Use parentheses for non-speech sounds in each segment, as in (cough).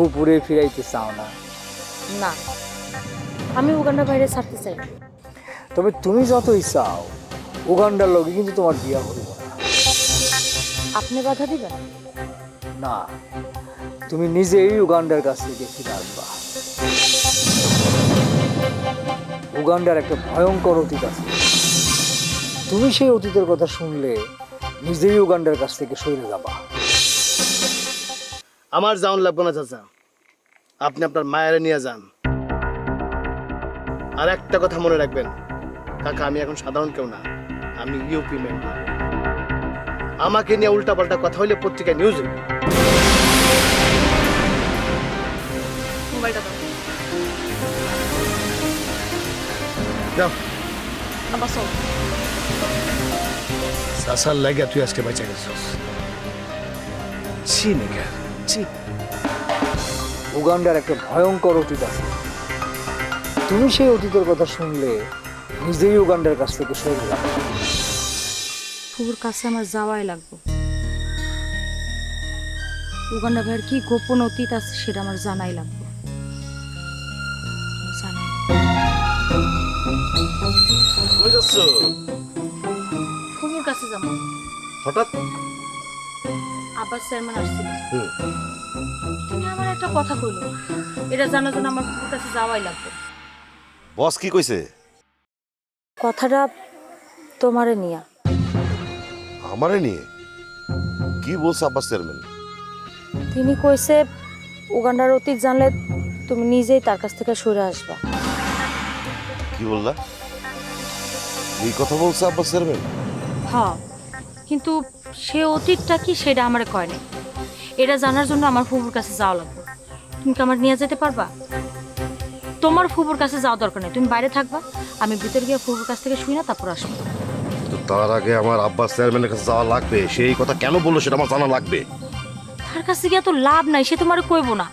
ফুপুরে ফিরাইতে চাও না? না আমি উগান্ডার বাইরে ছাড়তে চাই। না। তবে তুমি যতই চাও উগান্ডার লগে কিন্তু তোমার বিয়া হইব না। আপনি বাধা দিবেন? না তুমি নিজেই উগান্ডার কাছ থেকে ফিরে আসবা। উগান্ডার একটা ভয়ঙ্কর অতীত আছে। তুমি সেই অতীতের কথা শুনলে নিজেই উগান্ডার কাছ থেকে সরে যাবা। আমার যাওন লাগবে না চাচা। আপনি আপনার মায়ের নিয়ে যান। আর একটা কথা মনে রাখবেন কাকা আমি এখন সাধারণ কেউ না আমি ইউপি মেম্বার আমাকে নিয়ে উল্টাপাল্টা কথা হইলে পত্রিকায় নিউজ মোবাইলটা দাও। আবার লাগে তুই আজকে বেঁচে গেছিস। ছি নিকা ছি উগান্ডার একটা ভয়ঙ্কর অতীত আছে। তুমি সেই অতীতের কথা শুনলে নিজেই উগান্ডার কাছ থেকে সরে যাবে। ফুপুর কাছে আমার যাওয়াই লাগবে। উগান্ডা ভাইয়ের কি গোপন অতীত আছে সেটা আমার জানাই লাগবে। কাছে যাব। হঠাৎ আবার চেয়ারম্যান আসছিল। হুম। তুমি আমার একটা কথা কইলো। এটা জানার জন্য আমার ফুপুর কাছে যাওয়াই লাগবে। বস কি কইছে? কথাটা তোমারে নিয়া। আমারে নিয়ে? কি বলছে আব্বাস চেয়ারম্যান? তিনি কইছে উগান্ডার অতীত জানলে তুমি নিজেই তার কাছ থেকে সরে আসবা। কি বললা? এই কথা বলছে আব্বাস চেয়ারম্যান? হ্যাঁ কিন্তু সে অতীতটা কি সেটা আমার কয় নাই। এটা জানার জন্য আমার ফুবুর কাছে যাওয়া লাগবে। তুমি কি আমার নিয়ে যেতে পারবা? তোমার ফুবুর কাছে যাওয়া দরকার নেই। তুমি বাইরে থাকবা আমি ভিতরে গিয়ে ফুবুর কাছ থেকে শুই না তারপর আসব। তো তার আগে আমার আব্বাস চেয়ারম্যানের কাছে যাওয়া লাগবে। সেই কথা কেন বলল সেটা আমার জানা লাগবে। তার কাছে গিয়ে তো লাভ নাই সে তোমার কইবো না।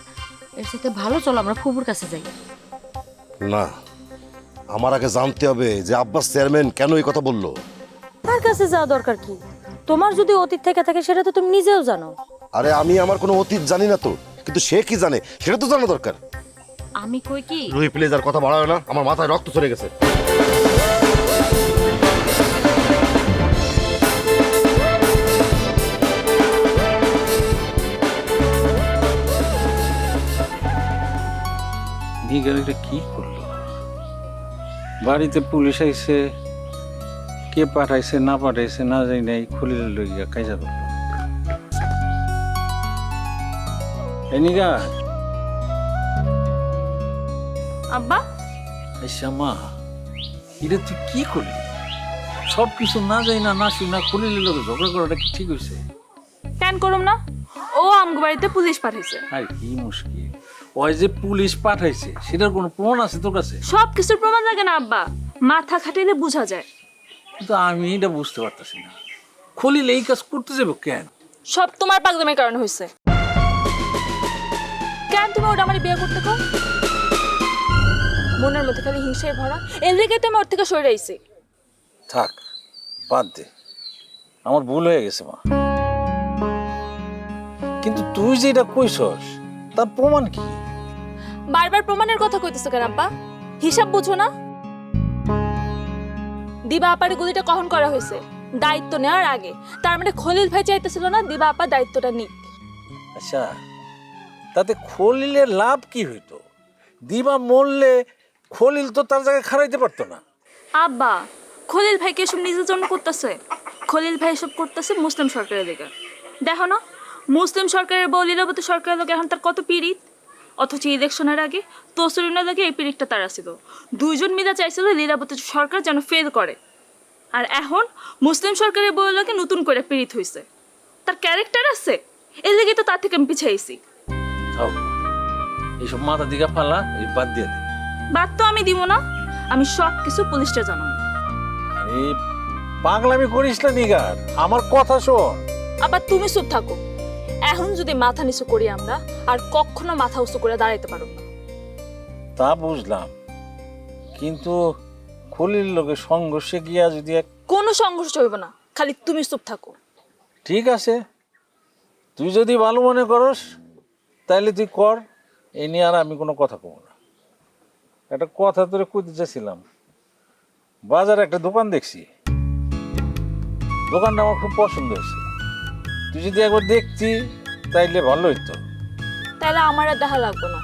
এর সাথে ভালো চলো আমরা ফুবুর কাছে যাই। না আমার আগে জানতে হবে যে আব্বাস চেয়ারম্যান কেন এই কথা বলল। তার কাছে যাওয়া দরকার কি? তোমার যদি অতীত থেকে থাকে সেটা তো তুমি নিজেও জানো। আরে আমি আমার কোনো অতীত জানি না তো। কিন্তু সে কি জানে? সেটা তো জানা দরকার। আমি কই কি? রুহি প্লিজ আর কথা বাড়াবে না। আমার মাথায় রক্ত চলে গেছে। কি করল? বাড়িতে পুলিশ আইছে কে পাঠাইছে না পাঠাইছে না জানি নাই খুলিলে লইয়া কাজা করল এনিগা আব্বা? আচ্ছা মা এটা তুই কি করলি? সব কিছু না যাই না না শুই না খুলিলে লোক ঝগড়া করাটা কি ঠিক হয়েছে কেন করুম না? ও আমগো বাড়িতে পুলিশ পাঠাইছে। আর কি মুশকিল। ওই যে পুলিশ পাঠাইছে সেটার কোনো প্রমাণ আছে তোর কাছে? সব কিছুর প্রমাণ লাগে না আব্বা। মাথা খাটাইলে বোঝা যায়। কিন্তু আমি এটা বুঝতে পারতেছি না। খলিল এই কাজ করতে যাব কেন? সব তোমার পাগলামের কারণে হয়েছে। কেন তুমি ওটা আমার বিয়ে করতে কো মনের মধ্যে খালি হিংসায় ভরা। এর লেগে তো আমি ওর থেকে সরে আইছি। থাক বাদ দে। আমার ভুল হয়ে গেছে মা। কিন্তু তুই যেটা কইছস তার প্রমাণ কি? বারবার প্রমাণের কথা কইতেছো কেন আব্বা? হিসাব বুঝো না। দিবা আপার গুলিটা কখন করা হয়েছে? দায়িত্ব নেওয়ার আগে। তার মানে খলিল ভাই চাইতেছিল না দিবা আপা দায়িত্বটা নিক। আচ্ছা তাতে খলিলের লাভ কি হইতো? দিবা মরলে খলিল তো তার জায়গায় খারাইতে পারতো না। আব্বা খলিল ভাইকে এসব নিজের জন্য করতেছে? খলিল ভাই এসব করতেছে মুসলিম সরকারের দিকে। দেখো না মুসলিম সরকারের বউ লীলাবতী সরকারের লোক এখন তার কত পীড়িত? অথচ ইলেকশনের আগে তসরিনের লোকে এই পীড়িতটা তার ছিল দুইজন মিলা চাইছিল লীলাবতী সরকার যেন ফেল করে। আর এখন মুসলিম সরকারের বউ লোকে নতুন করে পীড়িত হয়েছে তার ক্যারেক্টার আছে এর লেগে তো তার থেকে আমি পিছাইছি এইসব মাথা দিঘা ফালা এই বাদ দিয়ে দে। বাদ তো আমি দিব না আমি সব কিছু পুলিশটা জানাব। আরে পাগলামি করিস না নিগার আমার কথা শোন। আবার তুমি চুপ থাকো। এখন যদি মাথা নিচু করি আমরা আর কখনো মাথা উঁচু করে দাঁড়াইতে পারো না। তা বুঝলাম। কিন্তু খলিল লোকের সংঘর্ষে গিয়া যদি এক কোনো সংঘর্ষ হইব না খালি তুমি চুপ থাকো। ঠিক আছে। তুই যদি ভালো মনে করস তাহলে তুই কর। এ নিয়ে আর আমি কোনো কথা কব না। একটা কথা তোরে কইতে চাইছিলাম। বাজারে একটা দোকান দেখছি। দোকানটা আমার খুব পছন্দ হয়েছে। তুই যদি একবার দেখতি তাইলে ভালো হইতো। তাহলে আমার আর দেখা লাগবে না।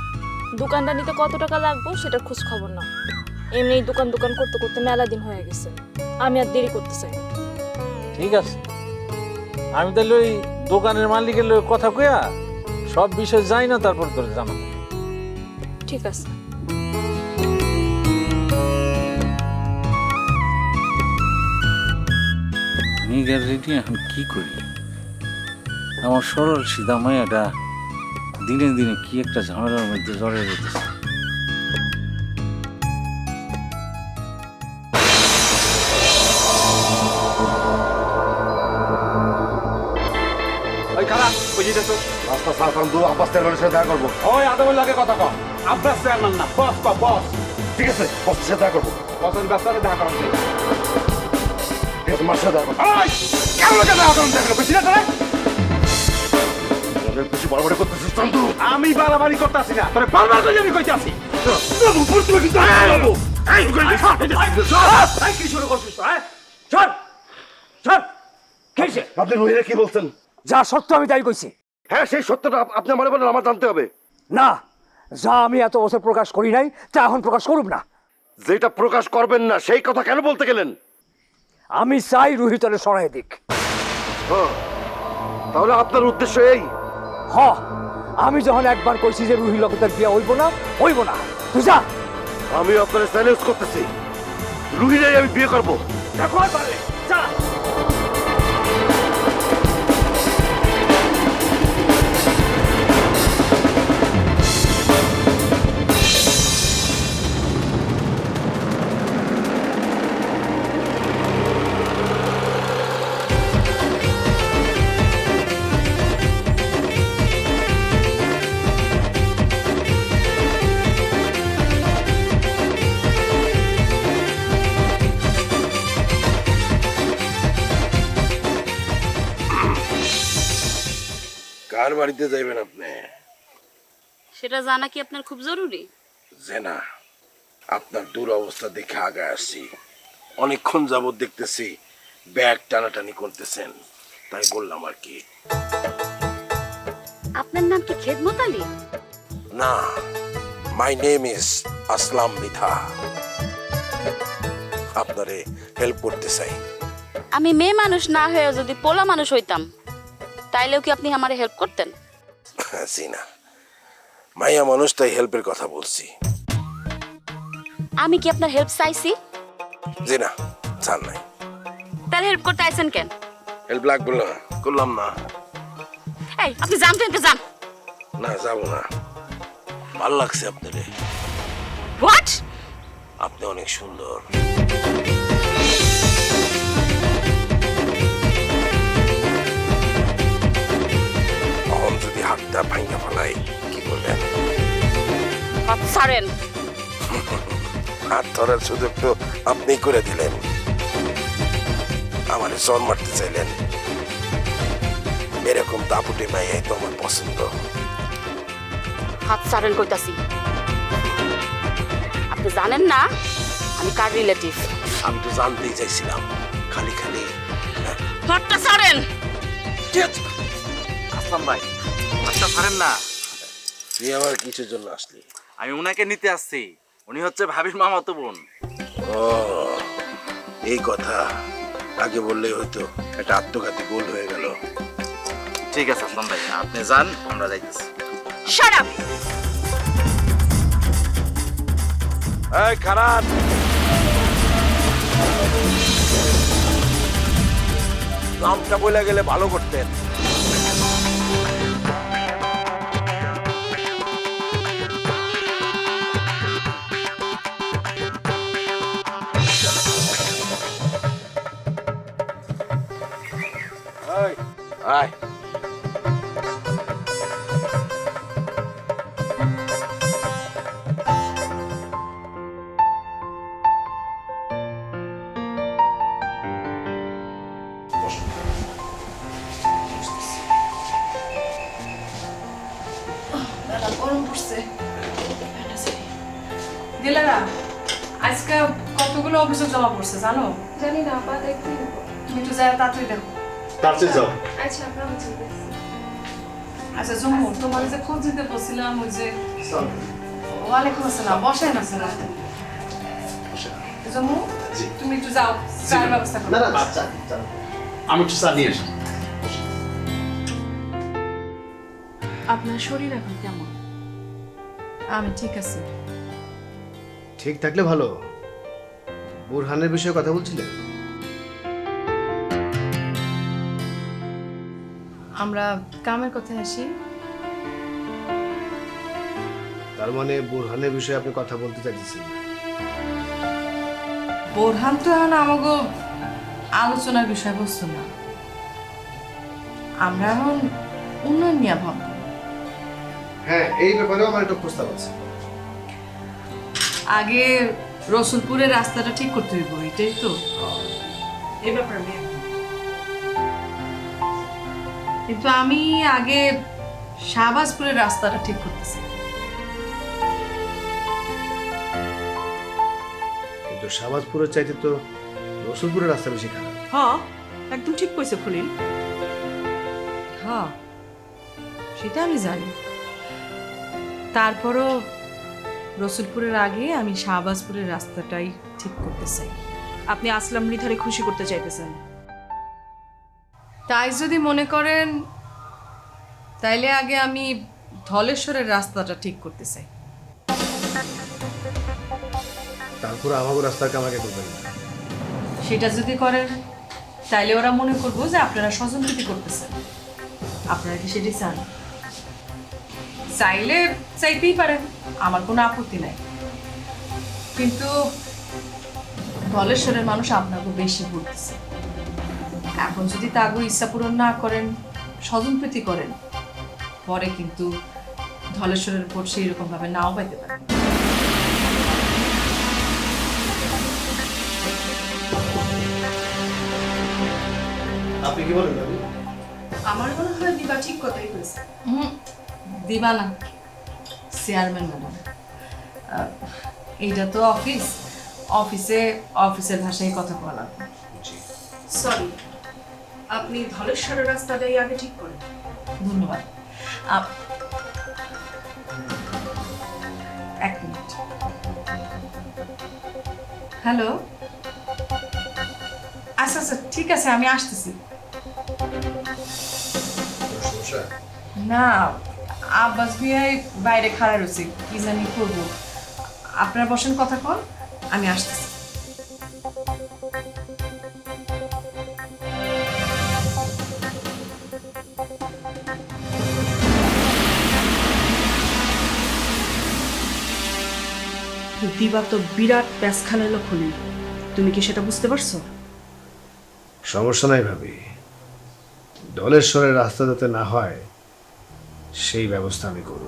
দোকানটা নিতে কত টাকা লাগবে সেটা খোঁজ খবর না এমনি দোকান দোকান করতে করতে মেলা দিন হয়ে গেছে। আমি আর দেরি করতে চাই না। ঠিক আছে। আমি তাহলে ওই দোকানের মালিকের লগে কথা কইয়া সব বিষয় যাই না তারপর তোর জানাব। ঠিক আছে। নিগার রেডি এখন কি করি? আমার সরল সিধা মায়াটা দিনে দিনে কি একটা ঝামেলার মধ্যে জড়ে যেতেছে ওই খারাপ বুঝিতে তো রাস্তা সালতান দু আব্বাস চেয়ারম্যানের সাথে দেখা করব। ওই আদমের লাগে কথা কম আব্বাস চেয়ারম্যান না বস বস। ঠিক আছে বসের সাথে দেখা করব। বসের ব্যবসাতে দেখা করার ঠিক আছে মার সাথে দেখা করব। কেমন দেখা না তোদের বেশি বড় করতেছিস চান্দু? আমি বাড়াবাড়ি করতেছি না তোরে বারবার করে আমি কইতে আছি কি শুরু করছিস হ্যাঁ চল চল আপনি রুহিরে কি বলছেন? যা সত্য আমি তাই কইছি। হ্যাঁ সেই সত্যটা আপ- আপনি মনে বলেন আমার জানতে হবে। না যা আমি এত বছর প্রকাশ করি নাই তা এখন প্রকাশ করুম না। যেটা প্রকাশ করবেন না সেই কথা কেন বলতে গেলেন? আমি চাই রুহিতরে সরাই দিক। হ্যাঁ, তাহলে আপনার উদ্দেশ্য এই। হ আমি যখন একবার কইছি যে রুহি লগে তার বিয়া হইব না হইব না। তুই যা। আমি আপনার চ্যালেঞ্জ করতেছি। রুহিরাই আমি বিয়ে করব। দেখো পারলে যা। বাড়িতে যাইবেন আপনি? সেটা জানা কি আপনার খুব জরুরি? যে না আপনার দূর অবস্থা দেখে আগে আসছি। অনেকক্ষণ যাবত দেখতেছি ব্যাগ টানাটানি করতেছেন। তাই বললাম আর কি। আপনার নাম কি খেদমত আলী? না মাই নেম ইজ আসলাম মিথা আপনারে হেল্প করতে চাই। আমি মেয়ে মানুষ না হয়ে যদি পোলা মানুষ হইতাম তাইলেও কি আপনি আমারে হেল্প করতেন? (laughs) জি না। মাইয়া মানুষ তাই হেল্পের কথা বলছি। আমি কি আপনার হেল্প চাইছি? জি না জান নাই। তাহলে হেল্প করতে আইছেন কেন? হেল্প লাগবে না করলাম না। এই আপনি জানতে তো যান। না যাব না। ভালো লাগছে আপনারে। হোয়াট আপনি অনেক সুন্দর। হাতটা ভাঙ্গা ফেলাই কি করবেন ছাড়েন। হাত ধরার সুযোগ তো আপনি করে দিলেন। আমারে জন মারতে চাইলেন। এরকম দাপুটে মাইয়াই তো আমার পছন্দ। হাত ছাড়েন কইতাছি। আপনি জানেন না আমি কার রিলেটিভ? আমি তো জানতেই চাইছিলাম খালি খালি হ্যাঁ, হাতটা ছাড়েন। আসলাম ভাই। আচ্ছা ছাড়েন না। তুই আমার কিছুর জন্য আসলি? আমি উনাকে নিতে আসছি। উনি হচ্ছে ভাবির মামাতো বোন। ও এই কথা আগে বললেই হয়তো একটা আত্মঘাতী গোল হয়ে গেল। ঠিক আছে আসলাম ভাই। আপনি যান আমরা যাইতেছি। শাট আপ এই খারাপ! নামটা বলে গেলে ভালো করতেন। আয় দিলারা আজকে কতগুলো অভিযোগ জমা পড়ছে জানো? জানি না আপা দেখতে তুমি একটু যায় তাড়াতাড়ি দেখো। তার চেয়ে যাও। আচ্ছা আচ্ছা জম্মু তোমার যে খোঁজ দিতে বলছিলাম ওই যে ওয়ালাইকুম আসসালাম বসেন না স্যার জম্মু তুমি একটু যাও চায়ের ব্যবস্থা করো। না না আমি একটু চা নিয়ে আসি। আপনার শরীর এখন কেমন? আমি ঠিক আছি। ঠিক থাকলে ভালো। বুরহানের বিষয়ে কথা বলছিলেন আমরা কামের কথায় আসি। তার মানে বোরহানের বিষয়ে আপনি কথা বলতে চাইছেন বোরহান তো এখন আমাকে আলোচনার বিষয়বস্তু না। আমরা এখন উন্নয়ন নিয়ে ভাববো। হ্যাঁ এই ব্যাপারেও আমার একটা প্রস্তাব আছে। আগে রসুলপুরের রাস্তাটা ঠিক করতে হইব এটাই তো। এই ব্যাপারে কিন্তু আমি আগে শাহবাজপুরের রাস্তাটা ঠিক করতেছি। কিন্তু শাহবাজপুরের চাইতে তো রসুলপুরের রাস্তা বেশি খারাপ। হ্যাঁ একদম ঠিক কইছে খুলিল। হ্যাঁ সেটা আমি জানি। তারপরও রসুলপুরের আগে আমি শাহবাজপুরের রাস্তাটাই ঠিক করতে চাই। আপনি আসলাম মৃধারে খুশি করতে চাইতেছেন। তাই যদি মনে করেন তাইলে আগে আমি ধলেশ্বরের রাস্তাটা ঠিক করতে চাই। তারপর আমাকে রাস্তাকে আমাকে করবেন সেটা যদি করেন তাইলে ওরা মনে করব যে আপনারা স্বজনপ্রীতি করতেছেন। আপনারা কি সেটি চান? চাইলে চাইতেই পারেন আমার কোনো আপত্তি নাই। কিন্তু ধলেশ্বরের মানুষ আপনাকে বেশি ঘুরতেছে এখন যদি তাগো ইচ্ছা পূরণ না করেন স্বজনপ্রীতি করেন পরে কিন্তু ধলেশ্বরের উপর সেই রকম ভাবে নাও পাইতে পারেন। আপনি কি বলেন আমার মনে হয় দিবা ঠিক কথাই কইছে। হুম। দিবা না চেয়ারম্যান ম্যাডাম এইটা তো অফিস অফিসে অফিসের ভাষায় কথা বলা। সরি আপনি ধলেশ্বরের রাস্তাটাই আগে ঠিক করেন। ধন্যবাদ। এক মিনিট। হ্যালো? আচ্ছা আচ্ছা ঠিক আছে, আমি আসতেছি। না, আব্বাস ভাই বাইরে খাড়া রয়েছে, কি জানি করব। আপনারা বসেন কথা কন, আমি আসতেছি। দিবা তো বিরাট প্যাস খালাইলো খলিল তুমি কি সেটা বুঝতে পারছ? সমস্যা নাই ভাবি। দলেশ্বরের রাস্তা যাতে না হয় সেই ব্যবস্থা আমি করব।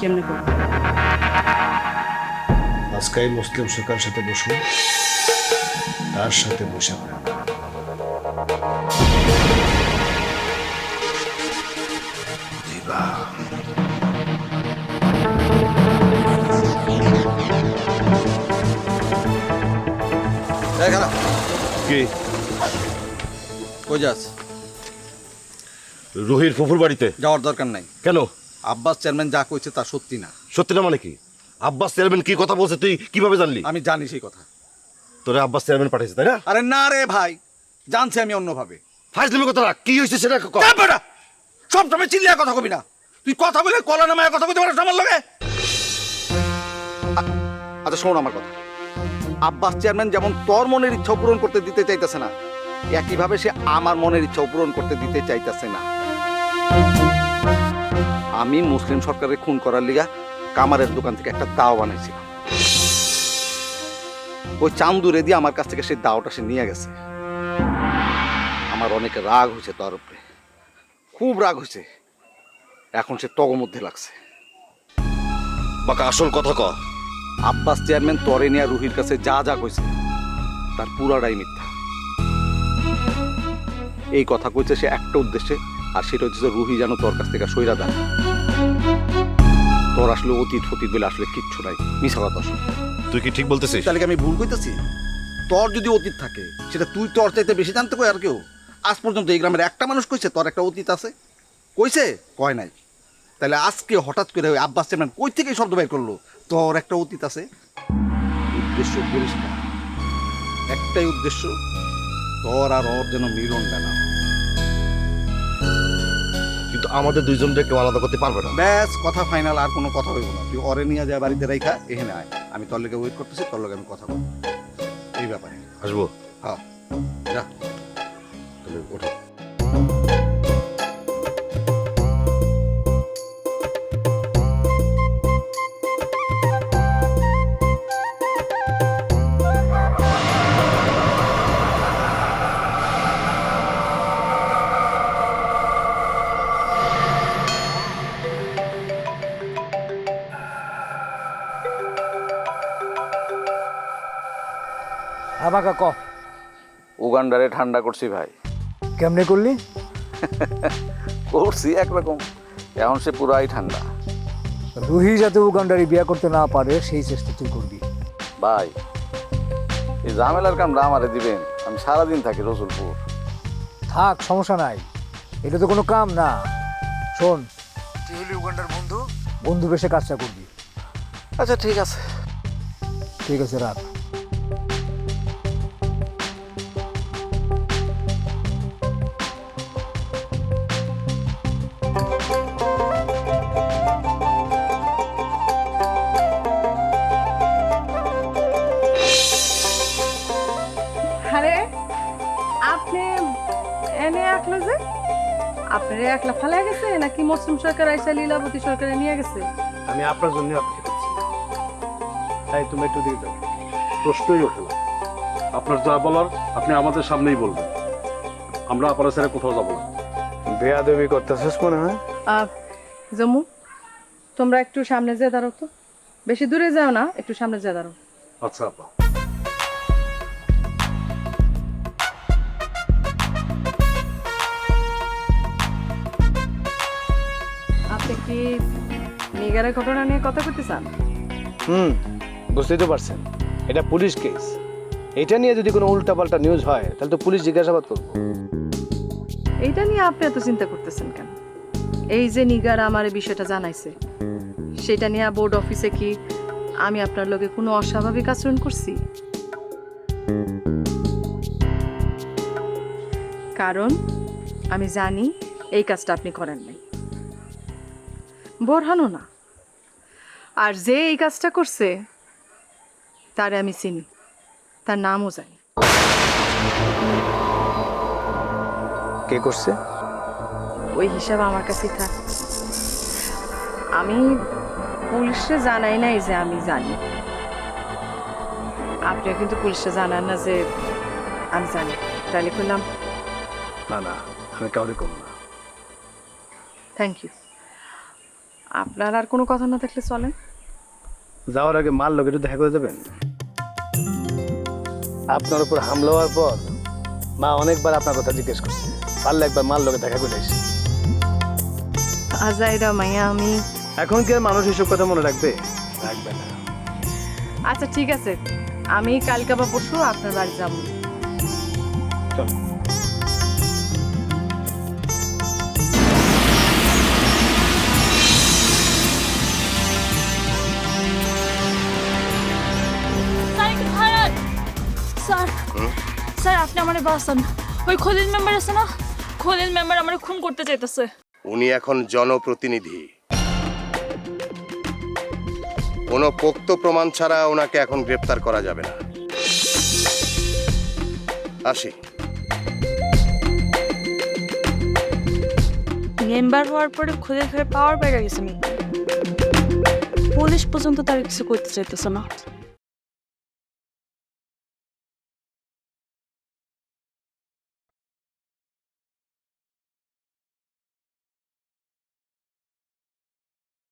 কেমনে করব? আজকাই মুসলিম সরকার সাথে বসুন। তার সাথে বসে আমরা। দিবা কি? কই যাস? রুহির ফুফুর বাড়িতে? যাওয়ার দরকার নাই। কেন? আব্বাস চেয়ারম্যান যা কইছে তা সত্যি না। সত্যিটা মানে কি? আব্বাস চেয়ারম্যান কি কথা বলছে তুই কীভাবে জানলি? আমি জানি সেই কথা। তোরে আব্বাস চেয়ারম্যান পাঠিয়েছে তাই না? আরে না রে ভাই জানছি আমি অন্যভাবে। ফাইজলিমি কথা রাখ কি হয়েছে সেটা বেটা! সব সময় চিল্লিয়া কথা কবি না। তুই কথা বলে কলা নামায় কথা কইতে পারিস আমার লগে? আচ্ছা শোন আমার কথা। আব্বাস চেয়ারম্যান যেমন তোর মনের ইচ্ছা পূরণ করতে দিতে চাইতেছে না, একইভাবে সে আমার মনের ইচ্ছা পূরণ করতে দিতে চাইতেছে না। আমি মুসলিম সরকারের খুন করার লিগা কামারের দোকান থেকে একটা দাও বানাইছিলাম। ওই চান্দুরে দিয়ে আমার কাছ থেকে সেই দাওটা সে নিয়ে গেছে। আমার অনেক রাগ হয়েছে তার উপরে। খুব রাগ হয়েছে। এখন সে তগ মধ্যে লাগছে। বাকা, আসল কথা ক। আব্বাস চেয়ারম্যান তরে নিয়ে রুহির কাছে যা যা কইছে তার পুরাটাই মিথ্যা। এই কথা কইছে সে একটা উদ্দেশ্যে আর সেটা হচ্ছে যে রুহি যেন তোর কাছ থেকে সইরা দেয়। তোর আসলে অতীত ফতীত বলে আসলে কিচ্ছু নাই। মিশা কথা। তুই কি ঠিক বলতেছিস? তাহলে কি আমি ভুল কইতেছি? তোর যদি অতীত থাকে সেটা তুই তোর চাইতে বেশি জানতে কই আর কেউ? আজ পর্যন্ত এই গ্রামের একটা মানুষ কইছে তোর একটা অতীত আছে? কইছে? কয় নাই। তাহলে আজকে হঠাৎ করে ওই আব্বাস চেয়ারম্যান কই থেকে শব্দ বের করল? তোর একটা অতীত আছে। উদ্দেশ্য পরিষ্কার একটাই উদ্দেশ্য তোর আর ওর যেন মিলন না কিন্তু আমাদের দুইজনকে কেউ আলাদা করতে পারবে না। ব্যাস কথা ফাইনাল আর কোনো কথা হইব না। তুই অরে নিয়ে যা বাড়িতে রাইখা এখানে আয়। আমি তোর লগে ওয়েট করতেছি তোর লগে আমি কথা বলব। এই ব্যাপারে। আসব? হ্যাঁ। যা। তাহলে ওঠো। আমাকে ক। উগান্ডারে ঠান্ডা করছি ভাই। কেমনে করলি? করছি একরকম। এখন সে পুরাই ঠান্ডা। রুহি যাতে উগান্ডারি বিয়া করতে না পারে সেই চেষ্টা তুই করবি। ভাই এই ঝামেলার কামরা আমারে দিবেন। আমি সারাদিন থাকি রসুলপুর। থাক সমস্যা নাই। এটা তো কোনো কাম না। শোন তুই হলি উগান্ডার বন্ধু? বন্ধু বেশে কাজটা করবি। আচ্ছা ঠিক আছে। ঠিক আছে রাত আপনার একলা ফালাই গেছে নাকি মুসলিম সরকার আইসা লীলাবতী সরকারে নিয়ে গেছে? আমি আপনার জন্য অপেক্ষা করছি। তাই তুমি একটু দিকে যাও প্রশ্নই ওঠে না। আপনার যা বলার আপনি আমাদের সামনেই বলবেন। আমরা আপনার ছেড়ে কোথাও যাব না। বেয়াদবি করতেছিস মনে হয়? জম্মু তোমরা একটু সামনে যেয়ে দাঁড়াও তো। বেশি দূরে যাও না একটু সামনে যেয়ে দাঁড়াও। আচ্ছা আপা। নিগারের ঘটনা নিয়ে কথা বলতে চান? হুম বুঝতেই তো পারছেন। এটা পুলিশ কেস এটা নিয়ে যদি কোনো উল্টাপাল্টা নিউজ হয় তাহলে তো পুলিশ জিজ্ঞাসাবাদ করব। এইটা নিয়ে আপনি এত চিন্তা করতেছেন কেন? এই যে নিগার আমার এই বিষয়টা জানাইছে সেটা নিয়ে বোর্ড অফিসে কি আমি আপনার লগে কোনো অস্বাভাবিক আচরণ করছি? কারণ আমি জানি এই কাজটা আপনি করেন নাই। বোরহানও না। আর যে এই কাজটা করছে তারে আমি চিনি। তার নামও জানি। কে করছে? ওই হিসাব আমার কাছেই থাক। আমি পুলিশে জানাই নাই যে আমি জানি। আপনিও কিন্তু পুলিশে জানান না যে আমি জানি। তাহলে করলাম না না আমি কাউরে করব না। থ্যাংক ইউ আপনার আর কোনো কথা না থাকলে চলেন। যাওয়ার আগে মাল লোক একটু দেখা করে দেবেন আপনার উপর হামলা হওয়ার পর মা অনেকবার আপনার কথা জিজ্ঞেস করছে। পারলে একবার মাল লোকে দেখা করে আসি। আজাইরা মাইয়া আমি এখন কি আর মানুষ এসব কথা মনে রাখবে? রাখবে না। আচ্ছা ঠিক আছে। আমি কালকে বা পরশু আপনার বাড়ি যাব। চল। স্যার আপনি আমার বাঁচান। ওই খলিল মেম্বার আছে না? খলিল মেম্বার আমার খুন করতে চাইতেছে। উনি এখন জনপ্রতিনিধি। কোনো পোক্ত প্রমাণ ছাড়া ওনাকে এখন গ্রেপ্তার করা যাবে না। আসি। মেম্বার হওয়ার পরে খলিল ভাই পাওয়ার বেড়ে গেছে পুলিশ পর্যন্ত তার কিছু করতে চাইতেছে না।